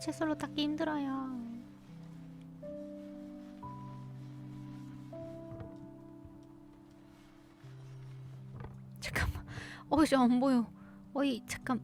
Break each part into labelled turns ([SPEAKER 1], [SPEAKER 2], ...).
[SPEAKER 1] 칫솔로 닦기 힘들어요. 잠깐만. 어이, 저안 보여. 어이, 잠깐.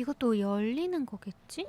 [SPEAKER 1] 이것도 열리는 거겠지?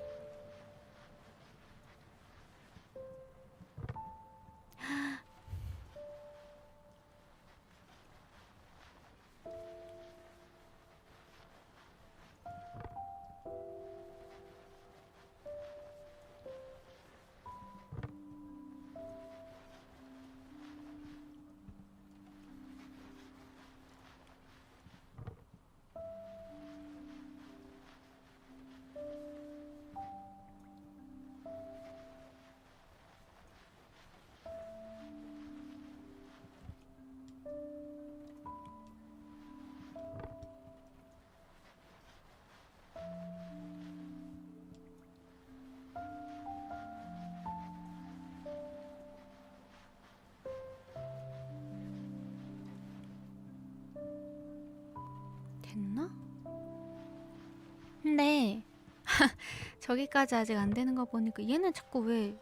[SPEAKER 1] 저기까지 아직 안 되는 거 보니까 얘는 자꾸 왜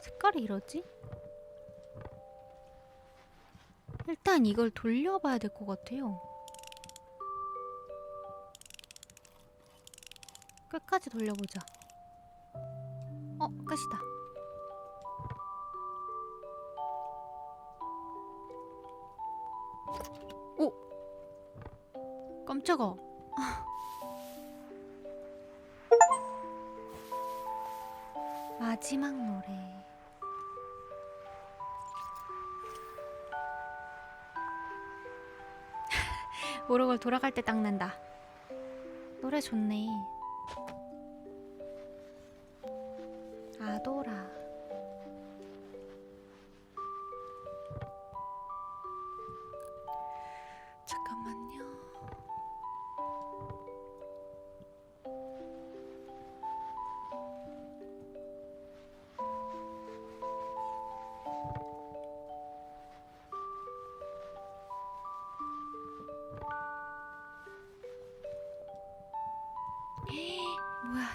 [SPEAKER 1] 색깔이 이러지? 일단 이걸 돌려봐야 될 것 같아요. 끝까지 돌려보자. 어, 끝이다. 오! 깜짝아. 마지막 노래. 모르골 돌아갈 때 닦는다. 노래 좋네.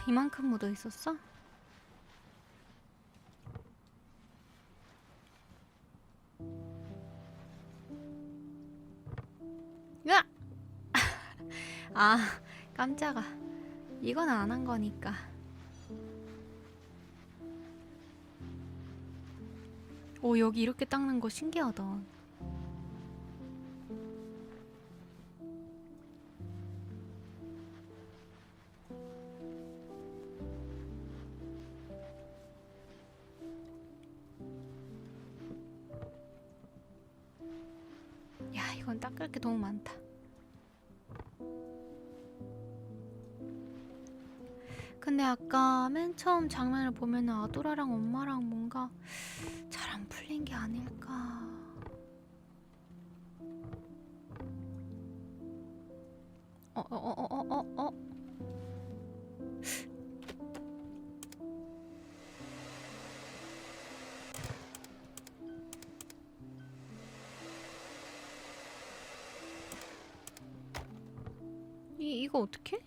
[SPEAKER 1] 이만큼 묻어 있었어? 으아! 아 깜짝아 이건 안 한 거니까 오 여기 이렇게 닦는 거 신기하다 너무 많다. 근데 아까 맨 처음 장면을 보면 아도라랑 엄마랑 뭔가 잘 안 풀린 게 아닐까. 어어어어어 이거 어떻게?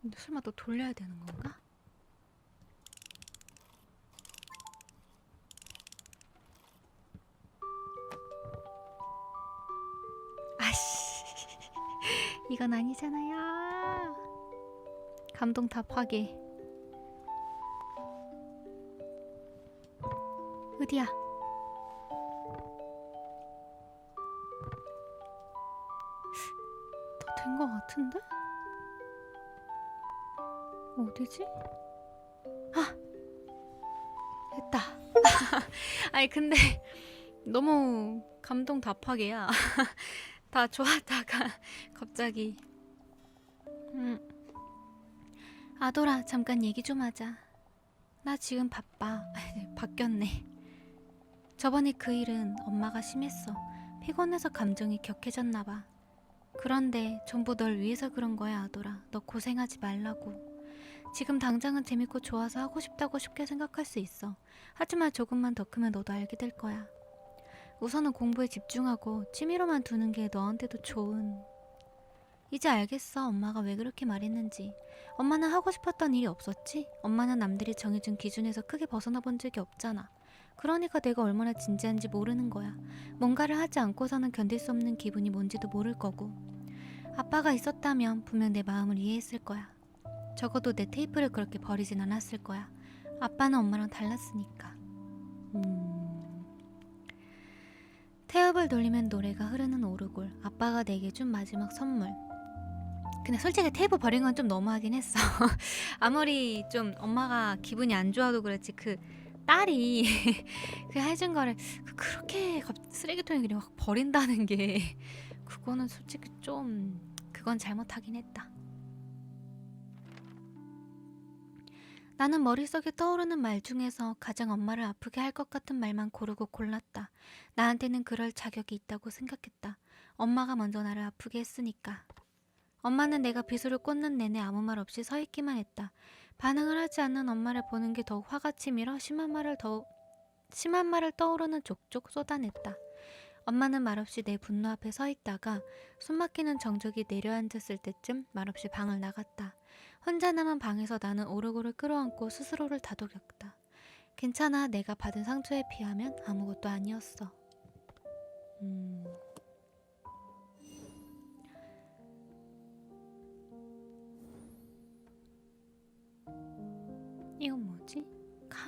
[SPEAKER 1] 근데 설마 또 돌려야 되는 건가? 아씨, 이건 아니잖아요. 감동 다 파괴. 어디야? 같은데? 어디지? 아! 됐다. 아니, 근데 너무 감동 답하게야. 다 좋았다가 갑자기. 음. 아도라, 잠깐 얘기 좀 하자. 나 지금 바빠. 바뀌었네. 저번에 그 일은 엄마가 심했어. 피곤해서 감정이 격해졌나 봐. 그런데 전부 널 위해서 그런 거야, 아돌아. 너 고생하지 말라고. 지금 당장은 재밌고 좋아서 하고 싶다고 쉽게 생각할 수 있어. 하지만 조금만 더 크면 너도 알게 될 거야. 우선은 공부에 집중하고 취미로만 두는 게 너한테도 좋은. 이제 알겠어, 엄마가 왜 그렇게 말했는지. 엄마는 하고 싶었던 일이 없었지? 엄마는 남들이 정해준 기준에서 크게 벗어나 본 적이 없잖아. 그러니까 내가 얼마나 진지한지 모르는 거야. 뭔가를 하지 않고서는 견딜 수 없는 기분이 뭔지도 모를 거고. 아빠가 있었다면 분명 내 마음을 이해했을 거야. 적어도 내 테이프를 그렇게 버리진 않았을 거야. 아빠는 엄마랑 달랐으니까. 음... 태엽을 돌리면 노래가 흐르는 오르골. 아빠가 내게 준 마지막 선물. 근데 솔직히 테이프 버린 건 좀 너무하긴 했어. 아무리 좀 엄마가 기분이 안 좋아도 그렇지 그 딸이 그 해준 거를 그- 그렇게 갑- 쓰레기통에 그냥 확 버린다는 게 그거는 솔직히 좀 그건 잘못하긴 했다. 나는 머릿속에 떠오르는 말 중에서 가장 엄마를 아프게 할 것 같은 말만 고르고 골랐다. 나한테는 그럴 자격이 있다고 생각했다. 엄마가 먼저 나를 아프게 했으니까. 엄마는 내가 비수를 꽂는 내내 아무 말 없이 서 있기만 했다. 반응을 하지 않는 엄마를 보는 게 더욱 화가 치밀어 심한 말을 더 심한 말을 떠오르는 족족 쏟아냈다. 엄마는 말없이 내 분노 앞에 서 있다가 숨막히는 정적이 내려앉았을 때쯤 말없이 방을 나갔다. 혼자 남은 방에서 나는 오르골을 끌어안고 스스로를 다독였다. 괜찮아, 내가 받은 상처에 비하면 아무것도 아니었어. 음.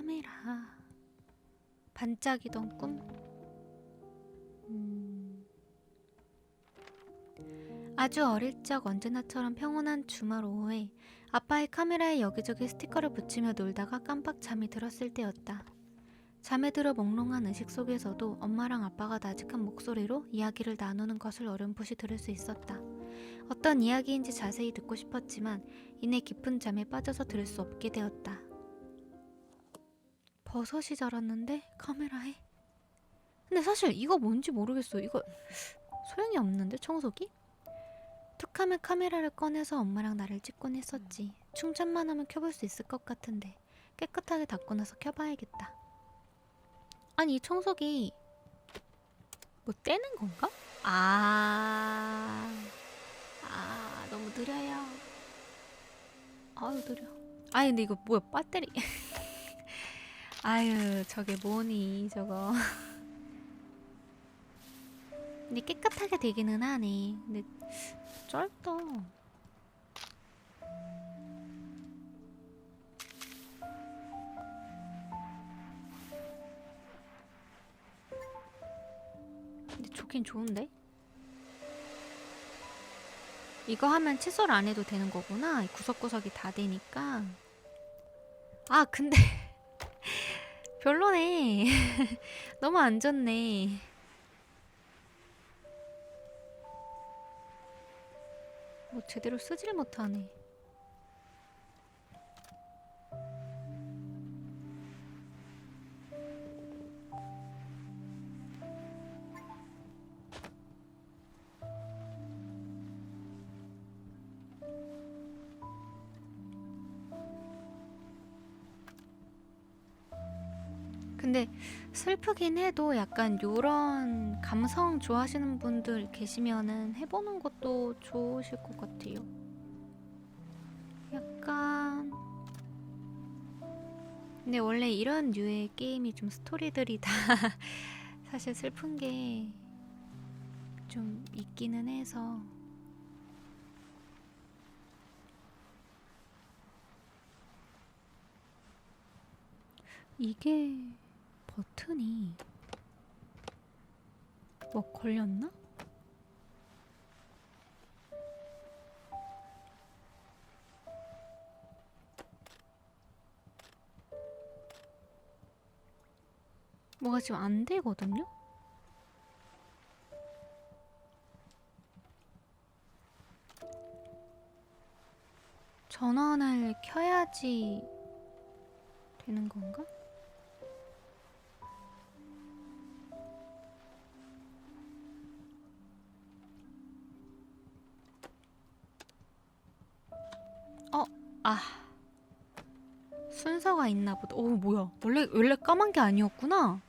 [SPEAKER 1] 카메라. 반짝이던 꿈? 음. 아주 어릴 적 언제나처럼 평온한 주말 오후에 아빠의 카메라에 여기저기 스티커를 붙이며 놀다가 깜빡 잠이 들었을 때였다. 잠에 들어 몽롱한 의식 속에서도 엄마랑 아빠가 나직한 목소리로 이야기를 나누는 것을 어렴풋이 들을 수 있었다. 어떤 이야기인지 자세히 듣고 싶었지만 이내 깊은 잠에 빠져서 들을 수 없게 되었다. 버섯이 자랐는데 카메라에? 근데 사실 이거 뭔지 모르겠어. 이거 소용이 없는데 청소기? 툭하면 카메라를 꺼내서 엄마랑 나를 찍곤 했었지. 충전만 하면 켜볼 수 있을 것 같은데 깨끗하게 닦고 나서 켜봐야겠다. 아니 이 청소기 뭐 떼는 건가? 아, 아 너무 느려요. 아유 느려. 아니 근데 이거 뭐야 배터리? 아유 저게 뭐니 저거. 근데 깨끗하게 되기는 하네. 근데 짧다. 근데 좋긴 좋은데? 이거 하면 칫솔 안 해도 되는 거구나. 이 구석구석이 다 되니까. 아, 근데 별로네. 너무 안 좋네. 뭐 제대로 쓰질 못하네. 근데 슬프긴 해도 약간 요런 감성 좋아하시는 분들 계시면은 해보는 것도 좋으실 것 같아요. 약간 근데 원래 이런 류의 게임이 좀 스토리들이 다 사실 슬픈 게 좀 있기는 해서 이게 버튼이 뭐 걸렸나? 뭐가 지금 안 되거든요? 전원을 켜야지 되는 건가? 아. 순서가 있나 보다. 오, 뭐야. 원래, 원래 까만 게 아니었구나.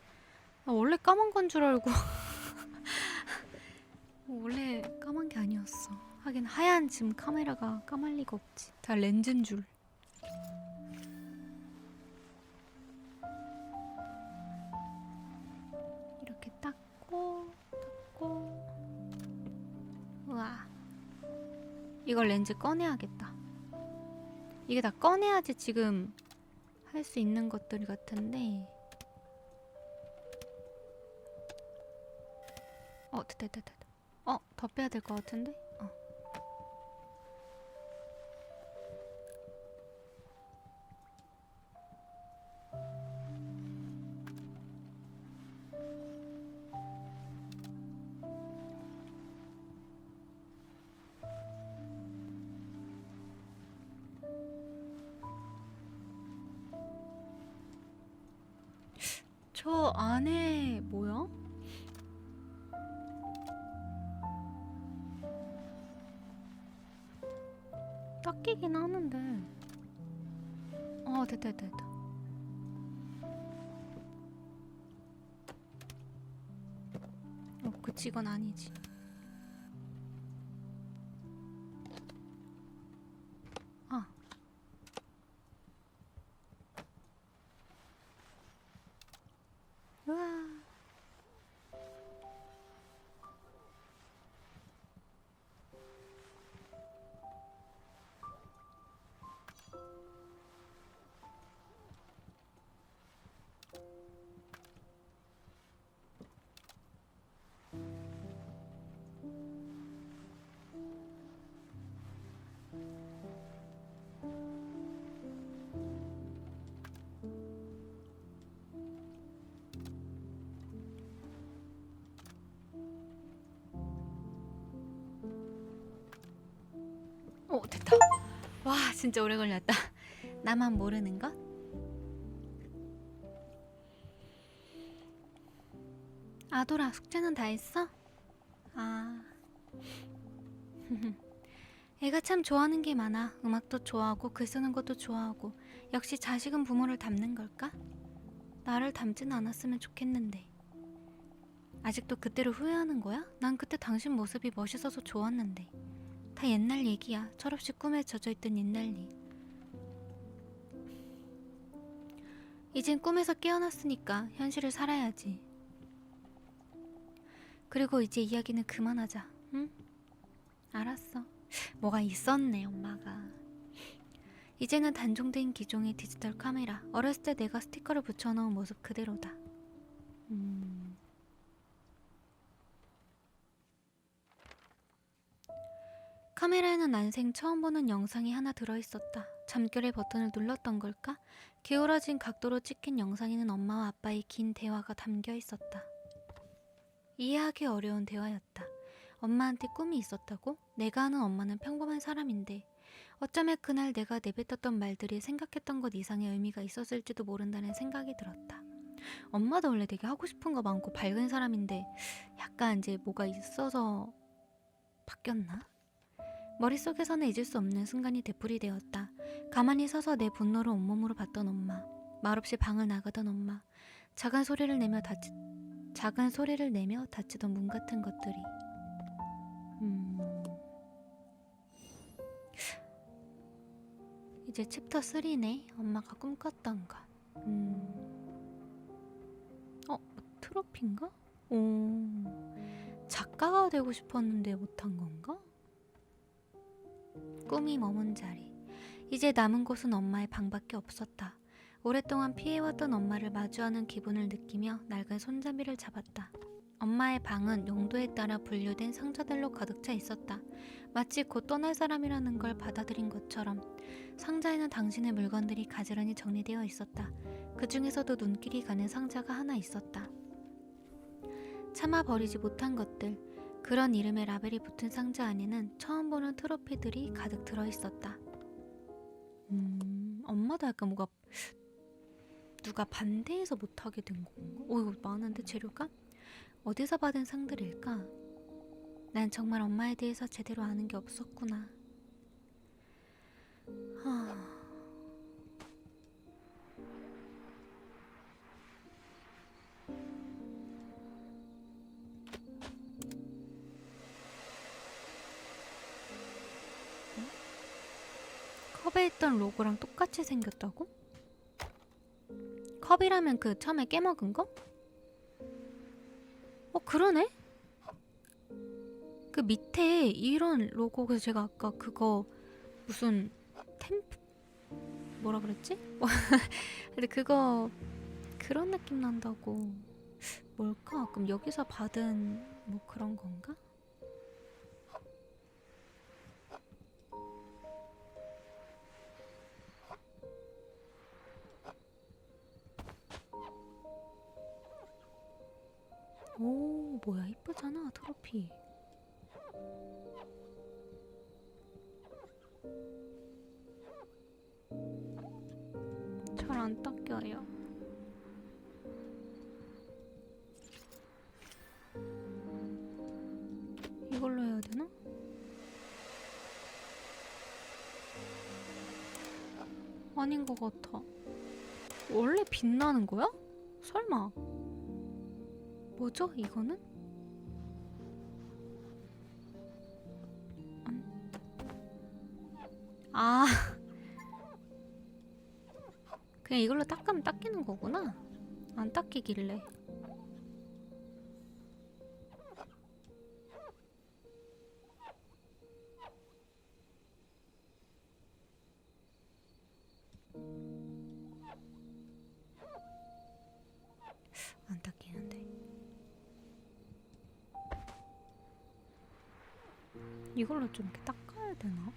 [SPEAKER 1] 나 원래 까만 건 줄 알고. 원래 까만 게 아니었어. 하긴 하얀 지금 카메라가 까말 리가 없지. 다 렌즈인 줄. 이렇게 닦고 닦고. 우와. 이걸 렌즈 꺼내야겠다. 이게 다 꺼내야지 지금 할 수 있는 것들 같은데. 어, 됐다, 됐다, 됐다. 어, 더 빼야 될 것 같은데? 됐다, 됐다, 됐다. 어, 그치, 이건 아니지. 오 됐다. 와 진짜 오래 걸렸다. 나만 모르는 것? 아도라 숙제는 다 했어? 아. 애가 참 좋아하는 게 많아. 음악도 좋아하고 글 쓰는 것도 좋아하고. 역시 자식은 부모를 닮는 걸까? 나를 닮진 않았으면 좋겠는데. 아직도 그때를 후회하는 거야? 난 그때 당신 모습이 멋있어서 좋았는데. 다 옛날 얘기야. 철없이 꿈에 젖어있던 옛날 일. 이젠 꿈에서 깨어났으니까 현실을 살아야지. 그리고 이제 이야기는 그만하자. 응? 알았어. 뭐가 있었네, 엄마가. 이제는 단종된 기종의 디지털 카메라. 어렸을 때 내가 스티커를 붙여놓은 모습 그대로다. 음. 카메라에는 난생 처음 보는 영상이 하나 들어있었다. 잠결에 버튼을 눌렀던 걸까? 기울어진 각도로 찍힌 영상에는 엄마와 아빠의 긴 대화가 담겨 있었다. 이해하기 어려운 대화였다. 엄마한테 꿈이 있었다고? 내가 아는 엄마는 평범한 사람인데 어쩌면 그날 내가 내뱉었던 말들이 생각했던 것 이상의 의미가 있었을지도 모른다는 생각이 들었다. 엄마도 원래 되게 하고 싶은 거 많고 밝은 사람인데 약간 이제 뭐가 있어서 바뀌었나? 머릿속에서는 잊을 수 없는 순간이 되풀이되었다. 가만히 서서 내 분노를 온몸으로 봤던 엄마. 말없이 방을 나가던 엄마. 작은 소리를 내며 다치 작은 소리를 내며 닫히던 문 같은 것들이. 음. 이제 챕터 3네. 엄마가 꿈꿨던 것. 음. 어, 트로피인가? 오. 작가가 되고 싶었는데 못한 건가? 꿈이 머문 자리. 이제 남은 곳은 엄마의 방밖에 없었다. 오랫동안 피해왔던 엄마를 마주하는 기분을 느끼며 낡은 손잡이를 잡았다. 엄마의 방은 용도에 따라 분류된 상자들로 가득 차 있었다. 마치 곧 떠날 사람이라는 걸 받아들인 것처럼 상자에는 당신의 물건들이 가지런히 정리되어 있었다. 그 중에서도 눈길이 가는 상자가 하나 있었다. 참아 버리지 못한 것들, 그런 이름의 라벨이 붙은 상자 안에는 처음 보는 트로피들이 가득 들어 있었다. 음, 엄마도 약간 뭐가 누가 반대해서 못하게 된 건가? 오 이거 많은데 재료가? 어디서 받은 상들일까? 난 정말 엄마에 대해서 제대로 아는 게 없었구나. 하... 컵에 있던 로고랑 똑같이 생겼다고? 컵이라면 그 처음에 깨먹은 거? 어 그러네? 그 밑에 이런 로고 그래서 제가 아까 그거 무슨 템프 뭐라 그랬지? 근데 그거 그런 느낌 난다고 뭘까? 그럼 여기서 받은 뭐 그런 건가? 뭐야 이쁘잖아 트로피 잘 안 닦여요 이걸로 해야 되나? 아닌 것 같아 원래 빛나는 거야? 설마 뭐죠 이거는? 아. 그냥 이걸로 닦으면 닦이는 거구나. 안 닦이길래. 안 닦이는데. 이걸로 좀 이렇게 닦아야 되나?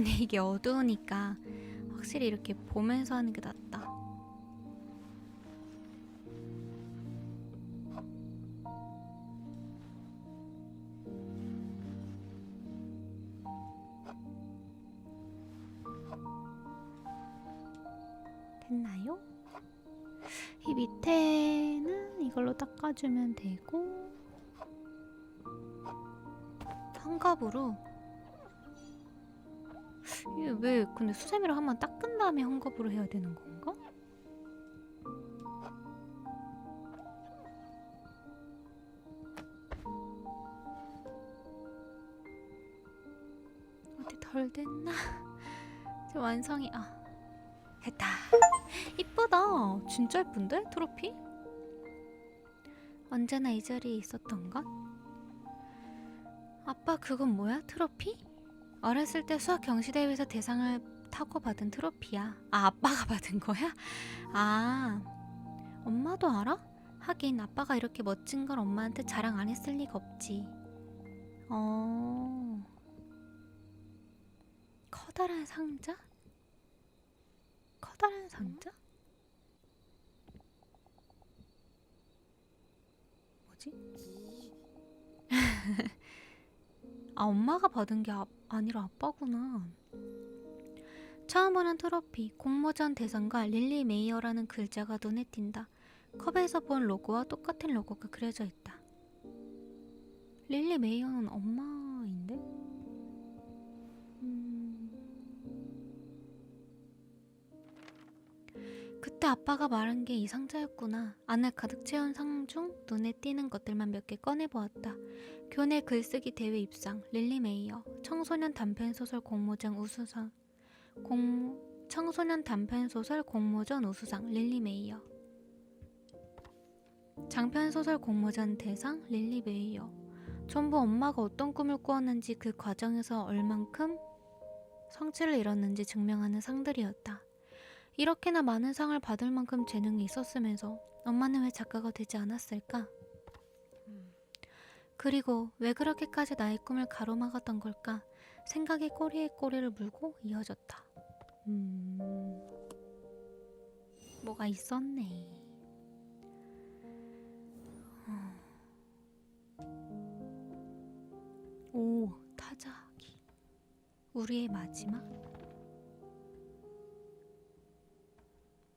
[SPEAKER 1] 근데 이게 어두우니까 확실히 이렇게 보면서 하는 게 낫다. 됐나요? 이 밑에는 이걸로 닦아주면 되고 환갑으로 이게 왜 근데 수세미로 한번 닦은 다음에 헝겊으로 해야 되는 건가? 어디 덜 됐나? 저 완성이 아 됐다 이쁘다 진짜 예쁜데 트로피? 언제나 이 자리에 있었던 것? 아빠 그건 뭐야 트로피? 어렸을 때 수학 경시대회에서 대상을 타고 받은 트로피야. 아, 아빠가 받은 거야? 아, 엄마도 알아? 하긴 아빠가 이렇게 멋진 걸 엄마한테 자랑 안 했을 리가 없지. 어. 커다란 상자? 커다란 상자? 뭐지? 아, 엄마가 받은 게 아, 아니라 아빠구나. 처음 보는 트로피, 공모전 대상과 릴리 메이어라는 글자가 눈에 띈다. 컵에서 본 로고와 똑같은 로고가 그려져 있다. 릴리 메이어는 엄마 그때 아빠가 말한 게 이 상자였구나. 안을 가득 채운 상 중 눈에 띄는 것들만 몇 개 꺼내보았다. 교내 글쓰기 대회 입상 릴리 메이어 청소년 단편 소설 공모전 우수상 공 청소년 단편 소설 공모전 우수상 릴리 메이어 장편 소설 공모전 대상 릴리 메이어 전부 엄마가 어떤 꿈을 꾸었는지 그 과정에서 얼만큼 성취를 이뤘는지 증명하는 상들이었다. 이렇게나 많은 상을 받을 만큼 재능이 있었으면서 엄마는 왜 작가가 되지 않았을까? 그리고 왜 그렇게까지 나의 꿈을 가로막았던 걸까? 생각이 꼬리에 꼬리를 물고 이어졌다. 음, 뭐가 있었네. 어. 오, 타자기. 우리의 마지막?